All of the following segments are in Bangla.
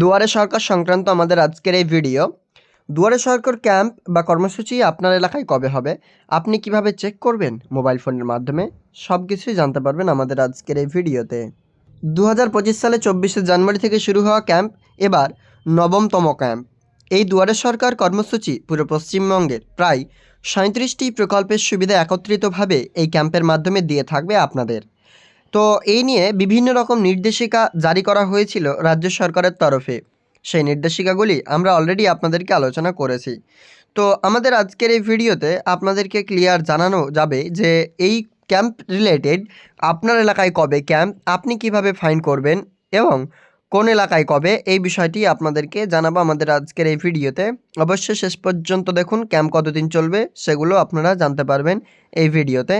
দুয়ারে সরকার সংক্রান্ত আমাদের আজকের এই ভিডিও দুয়ারে সরকার ক্যাম্প বা কর্মসূচি আপনার এলাকায় কবে হবে? আপনি কীভাবে চেক করবেন মোবাইল ফোনের মাধ্যমে? সব কিছুই জানতে পারবেন আমাদের আজকের এই ভিডিওতে দু হাজার পঁচিশ সালে চব্বিশে জানুয়ারি থেকে শুরু হওয়া ক্যাম্প এবার নবমতম ক্যাম্প এই দুয়ারে সরকার কর্মসূচি পুরো পশ্চিমবঙ্গের প্রায় সাঁত্রিশটি প্রকল্পের সুবিধা একত্রিতভাবে এই ক্যাম্পের মাধ্যমে দিয়ে থাকবে আপনাদের। তো এই নিয়ে বিভিন্ন রকম নির্দেশিকা জারি করা হয়েছিল রাজ্য সরকারের তরফে। সেই নির্দেশিকাগুলি আমরা অলরেডি আপনাদেরকে আলোচনা করেছি। তো আমাদের আজকের এই ভিডিওতে আপনাদেরকে ক্লিয়ার জানানো যাবে যে এই ক্যাম্প রিলেটেড আপনার এলাকায় কবে ক্যাম্প আপনি কীভাবে ফাইন করবেন এবং কোন এলাকায় কবে, এই বিষয়টি আপনাদেরকে জানাব আমাদের আজকের এই ভিডিওতে। অবশ্যই শেষ পর্যন্ত দেখুন ক্যাম্প কতদিন চলবে, সেগুলো আপনারা জানতে পারবেন এই ভিডিওতে।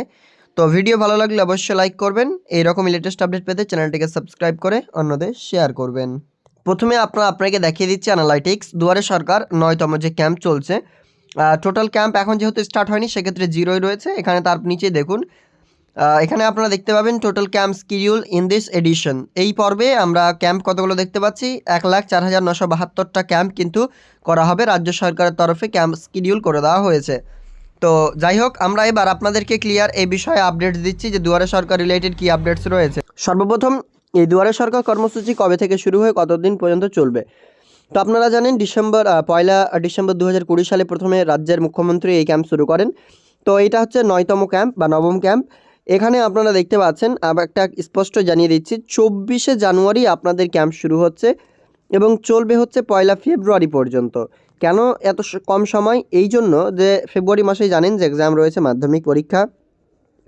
তো ভিডিও ভালো লাগলে অবশ্যই লাইক করবেন। এই রকম লেটেস্ট আপডেট পেতে চ্যানেলটিকে সাবস্ক্রাইব করে অন্যদের শেয়ার করবেন। প্রথমে আপনার, আপনাকে দেখিয়ে দিচ্ছি অ্যানালাইটিক্স দুয়ারে সরকার নয়তম যে ক্যাম্প চলছে টোটাল ক্যাম্প এখন যেহেতু স্টার্ট হয়নি, সেক্ষেত্রে জিরোই রয়েছে। এখানে তার নিচে দেখুন এখানে আপনারা দেখতে পাবেন total camp schedule in this edition এই পর্বে আমরা ক্যাম্প কতগুলো দেখতে পাচ্ছি? এক লাখ চার হাজার নশো বাহাত্তরটা ক্যাম্প কিন্তু করা হবে। রাজ্য সরকারের তরফে ক্যাম্প স্কিডিউল করে দেওয়া হয়েছে। তো যাই হোক, আমরা এবার আপনাদেরকে ক্লিয়ার এই বিষয়ে আপডেটস দিচ্ছি যে দুয়ারে সরকার রিলেটেড কী আপডেটস রয়েছে। সর্বপ্রথম, এই দুয়ারে সরকার কর্মসূচি কবে থেকে শুরু হয়ে কতদিন পর্যন্ত চলবে? তো আপনারা জানেন, ডিসেম্বর পয়লা ডিসেম্বর দু হাজার কুড়ি সালে প্রথমে রাজ্যের মুখ্যমন্ত্রী এই ক্যাম্প শুরু করেন। তো এটা হচ্ছে নয়তম ক্যাম্প বা নবম ক্যাম্প এখানে আপনারা দেখতে পাচ্ছেন, আবার একটা স্পষ্ট জানিয়ে দিচ্ছি, চব্বিশে জানুয়ারি আপনাদের ক্যাম্প শুরু হচ্ছে এবং চলবে হচ্ছে পয়লা ফেব্রুয়ারি পর্যন্ত। কেন এত কম সময়? এই জন্য যে ফেব্রুয়ারি মাসেই জানেন যে এক্সাম রয়েছে, মাধ্যমিক পরীক্ষা।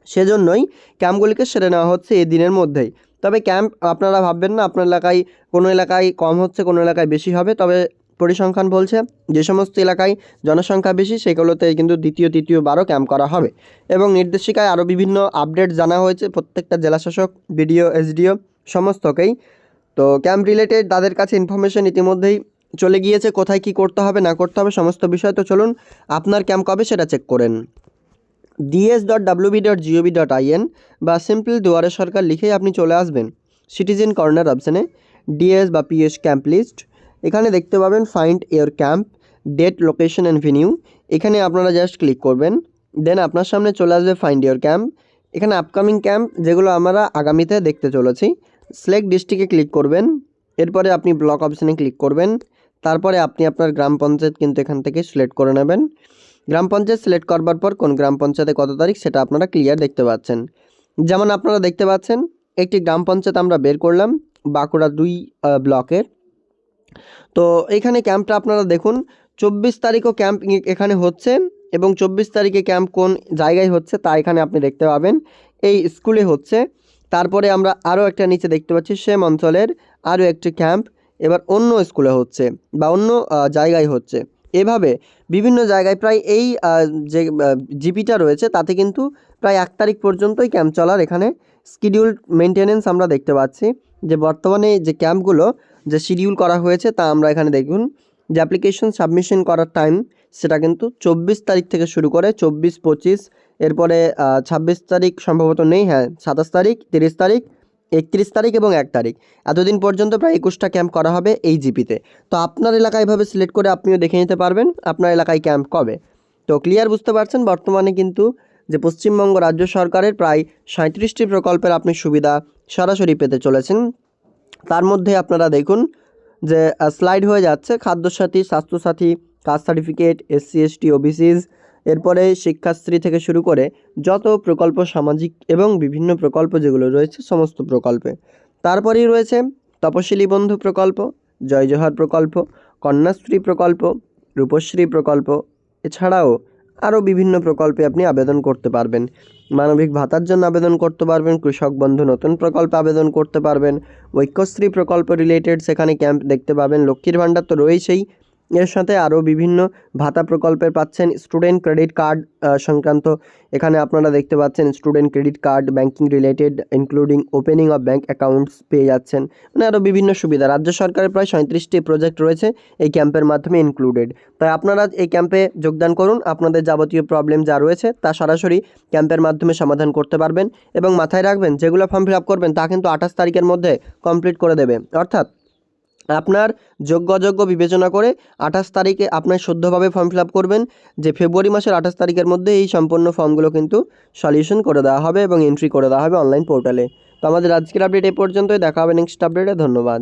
সেজন্যই ক্যাম্পগুলিকে সেরে নেওয়া হচ্ছে এই দিনের মধ্যেই। তবে ক্যাম্প আপনারা ভাববেন না, আপনার এলাকায়, কোনো এলাকায় কম হচ্ছে, কোনো এলাকায় বেশি হবে। তবে পরিসংখ্যান বলছে, যে সমস্ত এলাকায় জনসংখ্যা বেশি সেগুলোতে কিন্তু দ্বিতীয় তৃতীয়বারও ক্যাম্প করা হবে। এবং নির্দেশিকায় আরও বিভিন্ন আপডেট জানা হয়েছে, প্রত্যেকটা জেলাশাসক, বিডিও, এসডিও, সমস্তকেই। তো ক্যাম্প রিলেটেড তাদের কাছে ইনফরমেশন ইতিমধ্যেই চলে গিয়েছে, কোথায় কি করতে হবে, না করতে হবে, সমস্ত বিষয়। তো চলুন, আপনার ক্যাম্প কবে সেটা চেক করেন। DS dot WB dot GOB dot IN বা সিম্পল দুয়ারে সরকার লিখেই আপনি চলে আসবেন সিটিজেন কর্নার অপশানে ডিএস বা পিএস ক্যাম্প লিস্ট এখানে দেখতে পাবেন find your camp date location and venue এখানে আপনারা জাস্ট ক্লিক করবেন দেন আপনার সামনে চলে আসবে ফাইন্ড ইয়ার ক্যাম্প এখানে আপকামিং ক্যাম্প যেগুলো আমরা আগামীতে দেখতে চলেছি সিলেক্ট ডিস্ট্রিক্টে ক্লিক করবেন, এরপরে আপনি ব্লক অপশানে ক্লিক করবেন। তারপরে আপনি আপনার গ্রাম পঞ্চায়েত কিন্তু এখান থেকে সিলেক্ট করে নেবেন। গ্রাম পঞ্চায়েত সিলেক্ট করবার পর কোন গ্রাম পঞ্চায়েতে কত তারিখ সেটা আপনারা ক্লিয়ার দেখতে পাচ্ছেন। যেমন আপনারা দেখতে পাচ্ছেন, একটি গ্রাম পঞ্চায়েত আমরা বের করলাম বাঁকুড়া দুই ব্লকের। তো এখানে ক্যাম্পটা আপনারা দেখুন, চব্বিশ তারিখও ক্যাম্প এখানে হচ্ছে এবং চব্বিশ তারিখে ক্যাম্প কোন জায়গায় হচ্ছে তা এখানে আপনি দেখতে পাবেন। এই স্কুলে হচ্ছে। তারপরে আমরা আরও একটা নিচে দেখতে পাচ্ছি, সেম অঞ্চলের আরও একটি ক্যাম্প এবার অন্য স্কুলে হচ্ছে বা অন্য জায়গায় হচ্ছে। এভাবে বিভিন্ন জায়গায় প্রায় এই যে জিপিটা রয়েছে তাতে কিন্তু প্রায় এক তারিখ পর্যন্তই ক্যাম্প চলার এখানে শিডিউল মেনটেনেন্স আমরা দেখতে পাচ্ছি। যে বর্তমানে যে ক্যাম্পগুলো যে শিডিউল করা হয়েছে তা আমরা এখানে দেখুন, যে অ্যাপ্লিকেশন সাবমিশন করার টাইম সেটা কিন্তু চব্বিশ তারিখ থেকে শুরু করে চব্বিশ পঁচিশ, এরপরে ছাব্বিশ তারিখ সম্ভবত নেই হ্যাঁ সাতাশ তারিখ, তিরিশ তারিখ একত্রিশ তারিখ এবং এক তারিখ। এতদিন পর্যন্ত প্রায় একুশটা ক্যাম্প করা হবে এই জিপিতে। তো আপনার এলাকায় এভাবে সিলেক্ট করে আপনিও দেখে নিতে পারবেন আপনার এলাকায় ক্যাম্প কবে। তো ক্লিয়ার বুঝতে পারছেন? বর্তমানে কিন্তু যে পশ্চিমবঙ্গ রাজ্য সরকারের প্রায় সাঁত্রিশটি প্রকল্পের আপনি সুবিধা সরাসরি পেতে চলেছেন। তার মধ্যে আপনারা দেখুন যে স্লাইড হয়ে যাচ্ছে। Khadyasathi, Swasthyasathi, caste certificate SC ST OBCs এরপরে শিক্ষাশ্রী থেকে শুরু করে যত প্রকল্প সামাজিক এবং বিভিন্ন প্রকল্প যেগুলো রয়েছে, সমস্ত প্রকল্পে। তারপরেই রয়েছে তপশিলি বন্ধু প্রকল্প, জয় জোহার প্রকল্প, কন্যাশ্রী প্রকল্প, রূপশ্রী প্রকল্প। এছাড়াও আরও বিভিন্ন প্রকল্পে আপনি আবেদন করতে পারবেন। মানবিক ভাতার জন্য আবেদন করতে পারবেন, কৃষক বন্ধু নতুন প্রকল্পে আবেদন করতে পারবেন, ঐক্যশ্রী প্রকল্প রিলেটেড সেখানে ক্যাম্প দেখতে পাবেন, লক্ষ্মীর ভাণ্ডার তো রয়েছেই। এর সাথে আরও বিভিন্ন ভাতা প্রকল্পের পাচ্ছেন স্টুডেন্ট ক্রেডিট কার্ড সংক্রান্ত। এখানে আপনারা দেখতে পাচ্ছেন student credit card banking related including opening of bank accounts পেয়ে যাচ্ছেন। মানে আরও বিভিন্ন সুবিধা। রাজ্য সরকারের প্রায় সাঁত্রিশটি প্রজেক্ট রয়েছে এই ক্যাম্পের মাধ্যমে ইনক্লুডেড তাই আপনারা এই ক্যাম্পে যোগদান করুন। আপনাদের যাবতীয় প্রবলেম যা রয়েছে তা সরাসরি ক্যাম্পের মাধ্যমে সমাধান করতে পারবেন এবং মাথায় রাখবেন, যেগুলো ফর্ম ফিল আপ করবেন তা কিন্তু আঠাশ তারিখের মধ্যে কমপ্লিট করে দেবে। অর্থাৎ আপনার যোগ্য অযোগ্য বিবেচনা করে আঠাশ তারিখে আপনার সদ্যভাবে ফর্ম ফিল করবেন, যে ফেব্রুয়ারি মাসের আঠাশ তারিখের মধ্যে এই সম্পূর্ণ ফর্মগুলো কিন্তু সলিউশন করে দেওয়া হবে এবং এন্ট্রি করে দেওয়া হবে অনলাইন পোর্টালে তো আমাদের আজকের আপডেট এ পর্যন্তই, দেখা হবে নেক্সট আপডেটে ধন্যবাদ।